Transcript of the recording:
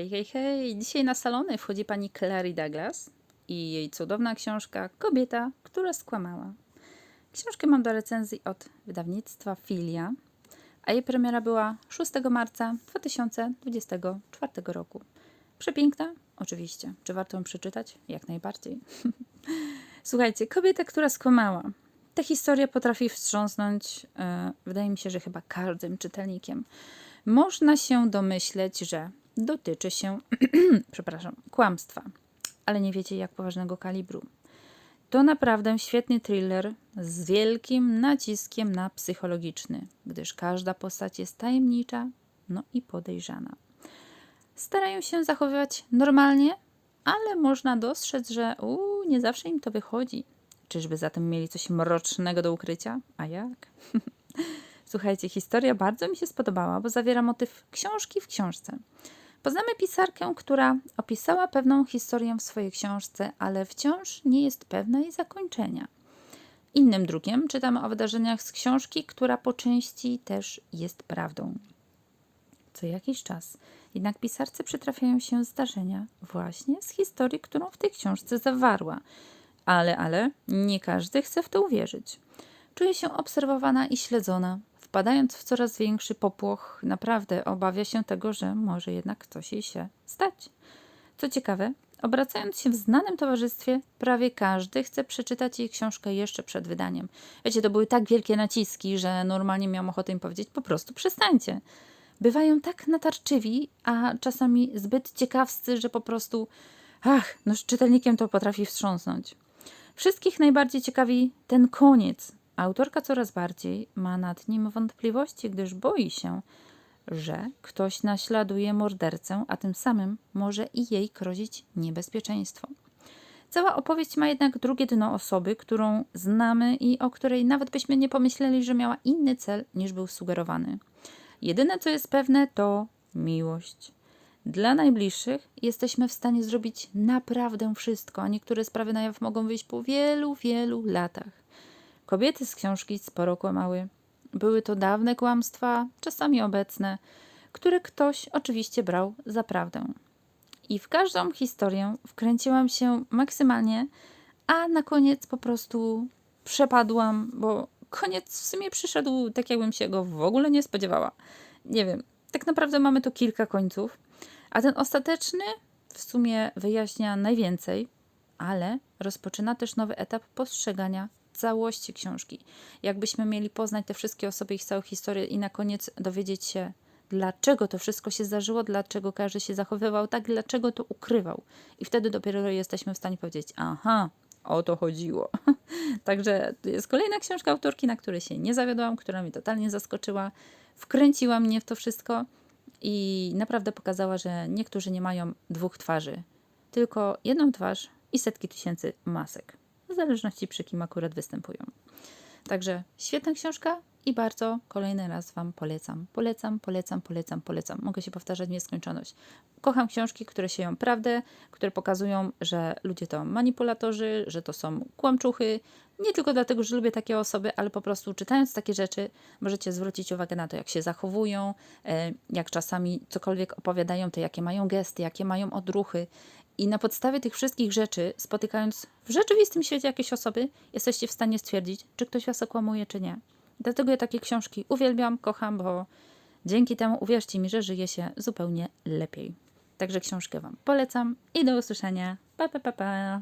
Hej, hej, hej! Dzisiaj na salony wchodzi pani Clary Douglas i jej cudowna książka Kobieta, która skłamała. Książkę mam do recenzji od wydawnictwa Filia, a jej premiera była 6 marca 2024 roku. Przepiękna? Oczywiście. Czy warto ją przeczytać? Jak najbardziej. Słuchajcie, kobieta, która skłamała. Ta historia potrafi wstrząsnąć, e, wydaje mi się, że chyba każdym czytelnikiem. Można się domyśleć, że dotyczy się, przepraszam, kłamstwa, ale nie wiecie jak poważnego kalibru. To naprawdę świetny thriller z wielkim naciskiem na psychologiczny, gdyż każda postać jest tajemnicza, no i podejrzana. Starają się zachowywać normalnie, ale można dostrzec, że uu, nie zawsze im to wychodzi. Czyżby zatem mieli coś mrocznego do ukrycia? A jak? Słuchajcie, historia bardzo mi się spodobała, bo zawiera motyw książki w książce. Poznamy pisarkę, która opisała pewną historię w swojej książce, ale wciąż nie jest pewna jej zakończenia. Innym drukiem czytamy o wydarzeniach z książki, która po części też jest prawdą. Co jakiś czas jednak pisarce przytrafiają się zdarzenia właśnie z historii, którą w tej książce zawarła. Ale, ale nie każdy chce w to uwierzyć. Czuje się obserwowana i śledzona. Wpadając w coraz większy popłoch, naprawdę obawia się tego, że może jednak coś jej się stać. Co ciekawe, obracając się w znanym towarzystwie, prawie każdy chce przeczytać jej książkę jeszcze przed wydaniem. Wiecie, to były tak wielkie naciski, że normalnie miałam ochotę im powiedzieć: po prostu przestańcie. Bywają tak natarczywi, a czasami zbyt ciekawscy, że po prostu, ach, no z czytelnikiem to potrafi wstrząsnąć. Wszystkich najbardziej ciekawi ten koniec. Autorka coraz bardziej ma nad nim wątpliwości, gdyż boi się, że ktoś naśladuje mordercę, a tym samym może i jej grozić niebezpieczeństwo. Cała opowieść ma jednak drugie dno osoby, którą znamy i o której nawet byśmy nie pomyśleli, że miała inny cel niż był sugerowany. Jedyne co jest pewne to miłość. Dla najbliższych jesteśmy w stanie zrobić naprawdę wszystko, a niektóre sprawy na jaw mogą wyjść po wielu, wielu latach. Kobiety z książki sporo kłamały. Były to dawne kłamstwa, czasami obecne, które ktoś oczywiście brał za prawdę. I w każdą historię wkręciłam się maksymalnie, a na koniec po prostu przepadłam, bo koniec w sumie przyszedł tak, jakbym się go w ogóle nie spodziewała. Nie wiem, tak naprawdę mamy tu kilka końców, a ten ostateczny w sumie wyjaśnia najwięcej, ale rozpoczyna też nowy etap postrzegania całości książki. Jakbyśmy mieli poznać te wszystkie osoby, ich całą historię i na koniec dowiedzieć się, dlaczego to wszystko się zdarzyło, dlaczego każdy się zachowywał tak, dlaczego to ukrywał. I wtedy dopiero jesteśmy w stanie powiedzieć, aha, o to chodziło. Także to jest kolejna książka autorki, na której się nie zawiodłam, która mnie totalnie zaskoczyła, wkręciła mnie w to wszystko i naprawdę pokazała, że niektórzy nie mają dwóch twarzy, tylko jedną twarz i setki tysięcy masek, zależności przy kim akurat występują. Także świetna książka i bardzo kolejny raz Wam polecam. Polecam, polecam, polecam, polecam. Mogę się powtarzać w nieskończoność. Kocham książki, które sieją prawdę, które pokazują, że ludzie to manipulatorzy, że to są kłamczuchy. Nie tylko dlatego, że lubię takie osoby, ale po prostu czytając takie rzeczy, możecie zwrócić uwagę na to, jak się zachowują, e, jak czasami cokolwiek opowiadają, to jakie mają gesty, jakie mają odruchy. I na podstawie tych wszystkich rzeczy, spotykając w rzeczywistym świecie jakieś osoby, jesteście w stanie stwierdzić, czy ktoś was okłamuje, czy nie. Dlatego ja takie książki uwielbiam, kocham, bo dzięki temu, uwierzcie mi, że żyje się zupełnie lepiej. Także książkę Wam polecam i do usłyszenia. Pa, pa, pa, pa.